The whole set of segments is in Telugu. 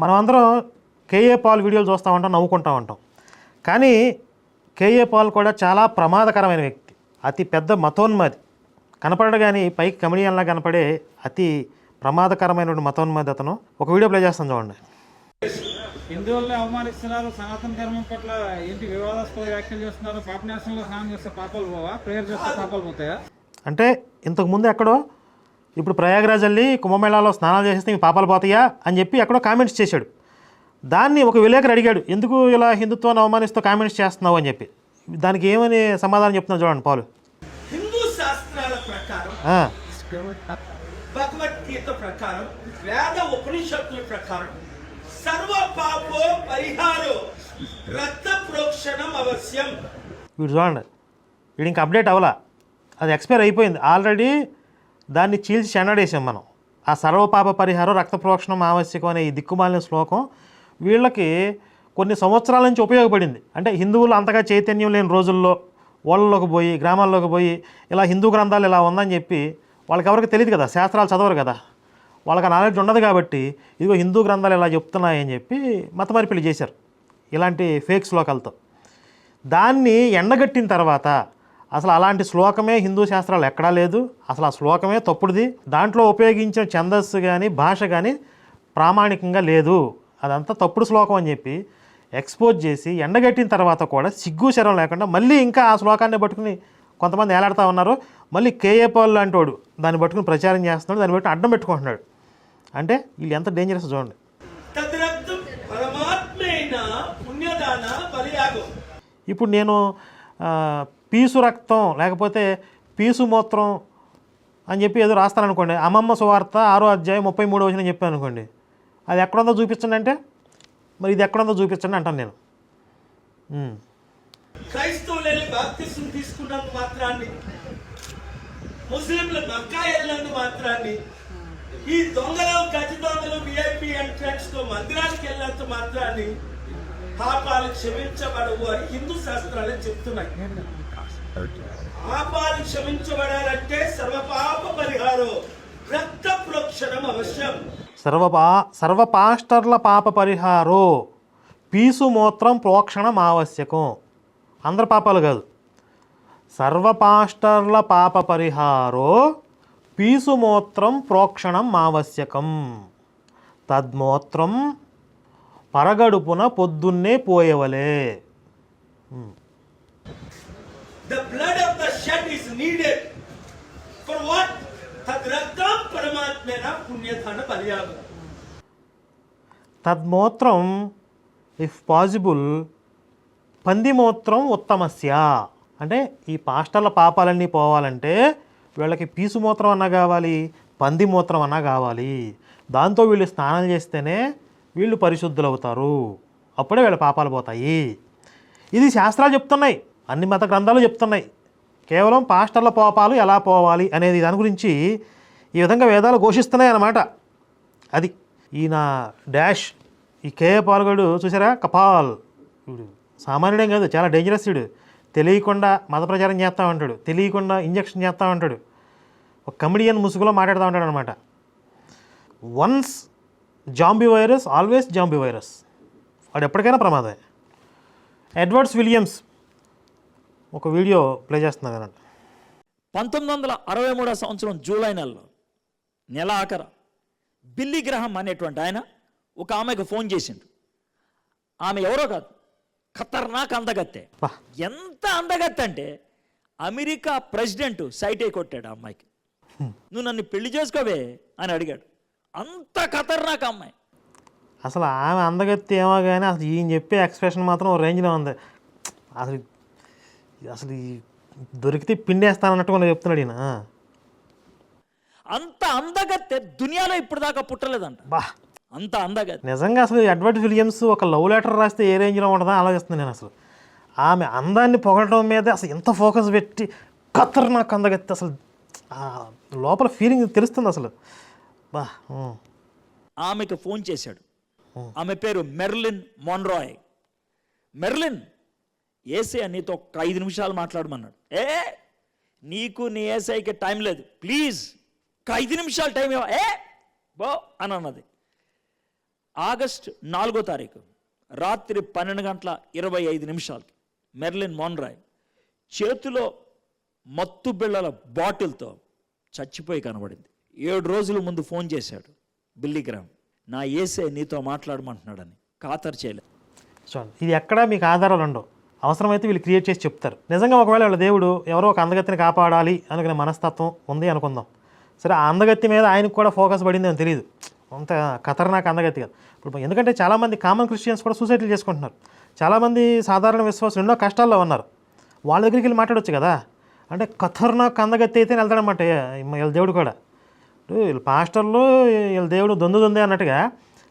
మనం అందరం కేఏ పాల్ వీడియోలు చూస్తూ ఉంటాం నవ్వుకుంటూ ఉంటాం కానీ కేఏ పాల్ కూడా చాలా ప్రమాదకరమైన వ్యక్తి. అతి పెద్ద మతోన్మాది. కనపడడు కానీ పైకి కమెడియన్లా కనపడే అతి ప్రమాదకరమైన మతోన్మాది అతను. ఒక వీడియో ప్లే చేస్తాను చూడండి. హిందువుల్ని అవమానిస్తున్నారు సనాతన ధర్మం పట్ల ఏంటి వివాదాస్పద వ్యాఖ్యలు చేస్తున్నారు పాపనాశనంలో స్నానం చేస్తే పాపాలు పోవా? ప్రేయర్ చేస్తే పాపాలు పోతాయా? అంటే ఇంతకు ముందు ఎక్కడో ఇప్పుడు ప్రయాగరాజ్ వెళ్ళి కుంభమేళాలో స్నానాలు చేసేస్తే మీ పాపాలు పోతాయా అని చెప్పి ఎక్కడో కామెంట్స్ చేశాడు. దాన్ని ఒక విలేకరు అడిగాడు ఎందుకు ఇలా హిందుత్వాన్ని అవమానిస్తూ కామెంట్స్ చేస్తున్నావు? అని చెప్పి. దానికి ఏమని సమాధానం చెప్తున్నా చూడండి పాలు. హిందూ శాస్త్రాల ప్రకారం ఆ, భగవద్గీత ప్రకారం వేద ఉపనిషత్తుల ప్రకారం సర్వ పాపో పరిహారో. రక్త ప్రోక్షణం అవశ్యం. వీడు చూడండి వీడు ఇంకా అప్డేట్ అవ్వలా? అది ఎక్స్పైర్ అయిపోయింది. ఆల్రెడీ దాన్ని చీల్చి చెండాడేసాం మనం. ఆ సర్వపాప పరిహారం రక్త ప్రోక్షణం ఆవశ్యకం అనే ఈ దిక్కుమాలిన శ్లోకం వీళ్ళకి కొన్ని సంవత్సరాల నుంచి ఉపయోగపడింది. అంటే హిందువులు అంతగా చైతన్యం లేని రోజుల్లో ఓళ్ళలోకి పోయి గ్రామాల్లోకి పోయి ఇలా హిందూ గ్రంథాలు ఇలా ఉందని చెప్పి వాళ్ళకి ఎవరికి తెలియదు కదా? శాస్త్రాలు చదవరు కదా? వాళ్ళకి నాలెడ్జ్ ఉండదు కాబట్టి ఇదిగో హిందూ గ్రంథాలు ఇలా చెప్తున్నాయని చెప్పి మత చేశారు. ఇలాంటి ఫేక్ శ్లోకాలతో. దాన్ని ఎండగట్టిన తర్వాత అసలు అలాంటి శ్లోకమే హిందూ శాస్త్రాలు ఎక్కడా లేదు. అసలు ఆ శ్లోకమే తప్పుడుది. దాంట్లో ఉపయోగించిన ఛందస్సు కానీ భాష కానీ ప్రామాణికంగా లేదు. అదంతా తప్పుడు శ్లోకం అని చెప్పి ఎక్స్పోజ్ చేసి ఎండగట్టిన తర్వాత కూడా సిగ్గు శరం లేకుండా మళ్ళీ ఇంకా ఆ శ్లోకాన్ని పట్టుకుని కొంతమంది ఏలాడుతూ ఉన్నారు. మళ్ళీ కేఏ పాల్ లాంటి వాడు దాన్ని పట్టుకుని ప్రచారం చేస్తున్నాడు. దాన్ని బట్టి అడ్డం పెట్టుకుంటున్నాడు. అంటే వీళ్ళు ఎంత డేంజరస్ చూడండి. ఇప్పుడు నేను పీసు రక్తం లేకపోతే పీసు మూత్రం అని చెప్పి ఏదో రాస్తాను అనుకోండి అమ్మమ్మ సువార్త ఆరో అధ్యాయం ముప్పై మూడో వచ్చిన చెప్పాను అనుకోండి అది ఎక్కడుందో చూపించండి అంటే మరి ఇది ఎక్కడుందో చూపించండి అంటాను నేను. తీసుకున్నంత మాత్రాన్ని ముస్లింలు మక్కా మాత్రాన్ని ఈ దొంగలు గజి దొంగలు విఐపి ఎంట్రన్స్తో మందిరానికి వెళ్ళినంత మాత్రాన్ని పాపాలు క్షమించబడవు అని హిందూ శాస్త్రాలు చెప్తున్నాయి. పాపాలు క్షమించబడాలంటే సర్వపాప పరిహారం రక్త ప్రోక్షణం అవశ్యం. సర్వపా సర్వపాస్టర్ల పాప పరిహారో పీసు మూత్రం ప్రోక్షణం ఆవశ్యకం. అందరి పాపాలు కాదు. సర్వపాస్టర్ల పాప పరిహారో పీసు మూత్రం ప్రోక్షణం ఆవశ్యకం. తద్మూత్రం పరగడుపున పొద్దున్నే పోయవలే. The blood of the shed is needed. For what? తద్రక్తం పరమాత్మేన పుణ్యదాన బలియాగం తద్మూత్రం ఇఫ్ పాసిబుల్ పందిమూత్రం ఉత్తమస్య. అంటే ఈ పాస్టర్ల పాపాలన్నీ పోవాలంటే వీళ్ళకి పీసు మూత్రం అన్నా కావాలి పంది మూత్రం అన్నా కావాలి. దాంతో వీళ్ళు స్నానం చేస్తేనే వీళ్ళు పరిశుద్ధులు అవుతారు అప్పుడే వీళ్ళ పాపాలు పోతాయి. ఇది శాస్త్రాలు చెప్తున్నాయి. అన్ని మత గ్రంథాలు చెప్తున్నాయి. కేవలం పాస్టర్ల పాపాలు ఎలా పోవాలి అనేది దాని గురించి ఈ విధంగా వేదాలు ఘోషిస్తున్నాయి అన్నమాట. అది ఈయన డాష్ ఈ కేఏ పాల్గొడు చూసారా? కపాల్. సామాన్యుడేం కాదు చాలా డేంజరస్ వీడు. తెలియకుండా మత ప్రచారం చేస్తూ ఉంటాడు. తెలియకుండా ఇంజక్షన్ చేస్తూ ఉంటాడు. ఒక కమెడియన్ ముసుగులో మాట్లాడుతూ ఉంటాడు అనమాట once zombie virus always zombie virus వాడు ఎప్పటికైనా ప్రమాదమే. ఎడ్వర్డ్స్ విలియమ్స్ ఒక వీడియో ప్లే చేస్తున్నారు కదండి పంతొమ్మిది వందల అరవై మూడో సంవత్సరం జూలై నెలలో నెల ఆఖర బిల్లీ గ్రహం అనేటువంటి ఆయన ఒక ఆమెకు ఫోన్ చేసిండు. ఆమె ఎవరో కాదు ఖతర్నాక్ అందగత్తె. ఎంత అందగత్తె అంటే అమెరికా ప్రెసిడెంట్ సైటే కొట్టాడు ఆ అమ్మాయికి. నువ్వు నన్ను పెళ్ళి చేసుకోవే అని అడిగాడు. అంత ఖతర్నాక్ అమ్మాయి. అసలు ఆమె అందగత్తి ఏమో కానీ అసలు ఈయన చెప్పే ఎక్స్ప్రెషన్ మాత్రం ఓ రేంజ్లో ఉంది. అసలు అసలు ఈ దొరికితే పిండేస్తానన్నట్టుగా చెప్తున్నాడు ఈయన. అంత అందగత్తె దునియాలో ఇప్పుడు దాకా పుట్టలేదంట. బా. అంత అందగత్తె నిజంగా అసలు ఎడ్వర్డ్ విలియమ్స్ ఒక లవ్ లెటర్ రాస్తే ఏ రేంజ్లో ఉంటుందో ఆలోచిస్తున్నాను నేను అసలు. ఆమె అందాన్ని పొగడటం మీద అసలు ఎంత ఫోకస్ పెట్టి కత్తర్ నాకు అందగత్తి అసలు. లోపల ఫీలింగ్ తెలుస్తుంది అసలు. బా. ఆమెకు ఫోన్ చేశాడు. ఆమె పేరు మెర్లిన్ మొన్రాయ్. మెర్లిన్ ఏసే నీతో ఒక ఐదు నిమిషాలు మాట్లాడమన్నాడు. ఏ నీకు నీ ఏసైకి టైం లేదు. ప్లీజ్ ఒక ఐదు నిమిషాలు టైం ఏ బో అని అన్నది. ఆగస్ట్ నాలుగో తారీఖు రాత్రి పన్నెండు గంటల ఇరవై ఐదు నిమిషాలకి మెర్లిన్ మోన్రాయ్ చేతిలో మత్తు బిళ్ళల బాటిల్తో చచ్చిపోయి కనబడింది. ఏడు రోజుల ముందు ఫోన్ చేశాడు బిల్లీగ్రామ్ నా ఏసే నీతో మాట్లాడమంటున్నాడని ఖాతరు చేయలేదు. సో ఇది ఎక్కడా మీకు ఆధారాలు ఉండవు. అవసరమైతే వీళ్ళు క్రియేట్ చేసి చెప్తారు. నిజంగా ఒకవేళ వాళ్ళ దేవుడు ఎవరో ఒక అందగత్తిని కాపాడాలి అనుకునే మనస్తత్వం ఉంది అనుకుందాం. సరే ఆ అందగత్తి మీద ఆయనకు కూడా ఫోకస్ పడింది అని తెలియదు. అంత ఖతర్నాక్ అందగత్తి కదా. ఇప్పుడు ఎందుకంటే చాలామంది కామన్ క్రిస్టియన్స్ కూడా సూసైడ్లు చేసుకుంటున్నారు. చాలామంది సాధారణ విశ్వాసులు ఎన్నో కష్టాల్లో ఉన్నారు. వాళ్ళ దగ్గరికి వెళ్ళి మాట్లాడొచ్చు కదా. అంటే ఖతర్నాక్ అందగతి అయితే వెళ్తాడనమాట వీళ్ళ దేవుడు కూడా. వీళ్ళ పాస్టర్లు వీళ్ళ దేవుడు దొందు దొందే అన్నట్టుగా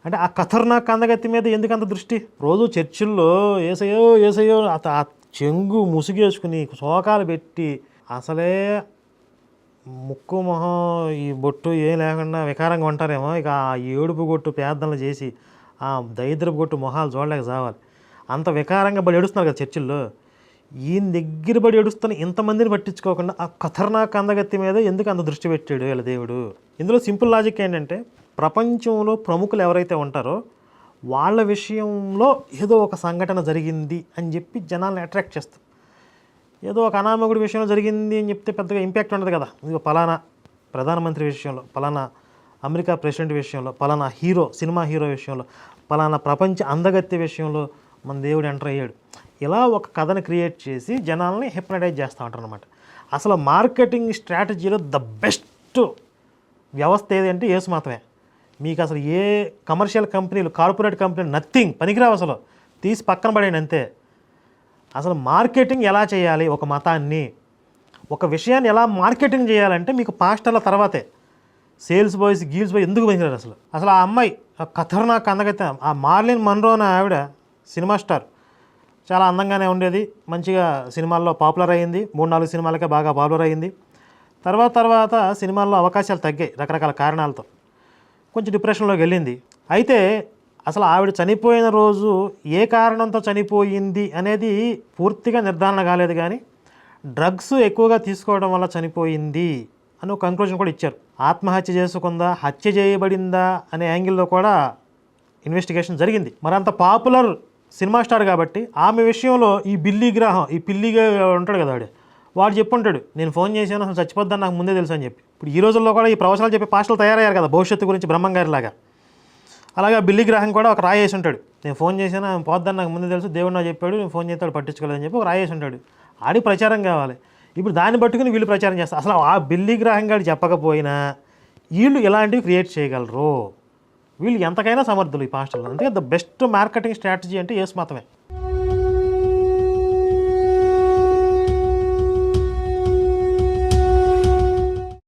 అంటే ఆ ఖతర్నాక్ అందగతి మీద ఎందుకంత దృష్టి? రోజు చర్చిల్లో ఏసయ్యో ఏసయో అత ఆ చెంగు ముసుగేసుకుని శోకాలు పెట్టి అసలే ముక్కు మొహం ఈ బొట్టు ఏం లేకుండా వికారంగా ఉంటారేమో. ఇక ఆ ఏడుపు గొట్టు పేదనలు చేసి ఆ దరిద్రపు గొట్టు మొహాలు చూడలేక చావాలి. అంత వికారంగా బడి ఏడుస్తున్నారు కదా చర్చిల్లో. ఈయన దగ్గర పడి ఏడుస్తున్న ఇంతమందిని పట్టించుకోకుండా ఆ ఖతర్నాక్ అందగత్తి మీద ఎందుకు అంత దృష్టి పెట్టాడు వీళ్ళ దేవుడు? ఇందులో సింపుల్ లాజిక్ ఏంటంటే ప్రపంచంలో ప్రముఖులు ఎవరైతే ఉంటారో వాళ్ళ విషయంలో ఏదో ఒక సంఘటన జరిగింది అని చెప్పి జనాల్ని అట్రాక్ట్ చేస్తారు. ఏదో ఒక అనామకుడి విషయంలో జరిగింది అని చెప్తే పెద్దగా ఇంపాక్ట్ ఉండదు కదా. ఇది పలానా ప్రధానమంత్రి విషయంలో పలానా అమెరికా ప్రెసిడెంట్ విషయంలో పలానా హీరో సినిమా హీరో విషయంలో పలానా ప్రపంచ అందగత్య విషయంలో మన దేవుడు ఎంటర్ అయ్యాడు. ఇలా ఒక కథను క్రియేట్ చేసి జనాల్ని హిప్నటైజ్ చేస్తూ ఉంటారు అనమాట అసలు మార్కెటింగ్ స్ట్రాటజీలో ద బెస్ట్ వ్యవస్థ ఏదంటే ఏసు మాత్రమే. మీకు అసలు ఏ కమర్షియల్ కంపెనీలు కార్పొరేట్ కంపెనీలు నథింగ్ పనికిరావు అసలు. తీసి పక్కన పడేయండి అంతే. అసలు మార్కెటింగ్ ఎలా చేయాలి ఒక మతాన్ని? ఒక విషయాన్ని ఎలా మార్కెటింగ్ చేయాలంటే మీకు పాస్టర్ల తర్వాతే. సేల్స్ బాయ్స్ గీల్స్ బాయ్ ఎందుకు పనికిరారు అసలు? అసలు ఆ అమ్మాయి ఆ ఖతర్నాక్ అందగైతే ఆ మార్లిన్ మన్రోన ఆవిడ సినిమా స్టార్. చాలా అందంగానే ఉండేది. మంచిగా సినిమాల్లో పాపులర్ అయ్యింది. మూడు నాలుగు సినిమాలకే బాగా పాపులర్ అయ్యింది. తర్వాత తర్వాత సినిమాల్లో అవకాశాలు తగ్గాయి రకరకాల కారణాలతో. కొంచెం డిప్రెషన్లోకి వెళ్ళింది. అయితే అసలు ఆవిడ చనిపోయిన రోజు ఏ కారణంతో చనిపోయింది అనేది పూర్తిగా నిర్ధారణ కాలేదు కానీ డ్రగ్స్ ఎక్కువగా తీసుకోవడం వల్ల చనిపోయింది అని ఒక కంక్లూజన్ కూడా ఇచ్చారు. ఆత్మహత్య చేసుకుందా హత్య చేయబడిందా అనే యాంగిల్లో కూడా ఇన్వెస్టిగేషన్ జరిగింది. మరి అంత పాపులర్ సినిమా స్టార్ కాబట్టి ఆమె విషయంలో ఈ బిల్లీ గ్రాహం ఈ పిల్లిగా ఉంటాడు కదా ఆవిడ. వాడు చెప్పుంటాడు నేను ఫోన్ చేశాను అసలు చచ్చిపోద్దని నాకు ముందే తెలుసు అని చెప్పి. ఇప్పుడు ఈ రోజుల్లో కూడా ఈ ప్రవచనాలు చెప్పి పాస్టర్లు తయారయ్యారు కదా భవిష్యత్తు గురించి బ్రహ్మంగారి లాగా అలాగే బిల్లి గ్రహం కూడా ఒక రాయి వేసి ఉంటాడు. నేను ఫోన్ చేసినా ఆమె పోద్దని నాకు ముందు తెలుసు దేవుడు నాకు చెప్పాడు నేను ఫోన్ చేస్తాడు పట్టించుకోలేదని చెప్పి ఒక రాయి వేసి ఉంటాడు. ఆడి ప్రచారం కావాలి. ఇప్పుడు దాన్ని పట్టుకుని వీళ్ళు ప్రచారం చేస్తారు. అసలు ఆ బిల్లి గ్రహం గారు చెప్పకపోయినా వీళ్ళు ఇలాంటివి క్రియేట్ చేయగలరు? వీళ్ళు ఎంతకైనా సమర్థులు ఈ పాస్టర్లు. అందుకే ద బెస్ట్ మార్కెటింగ్ స్ట్రాటజీ అంటే ఏసు మాత్రమే.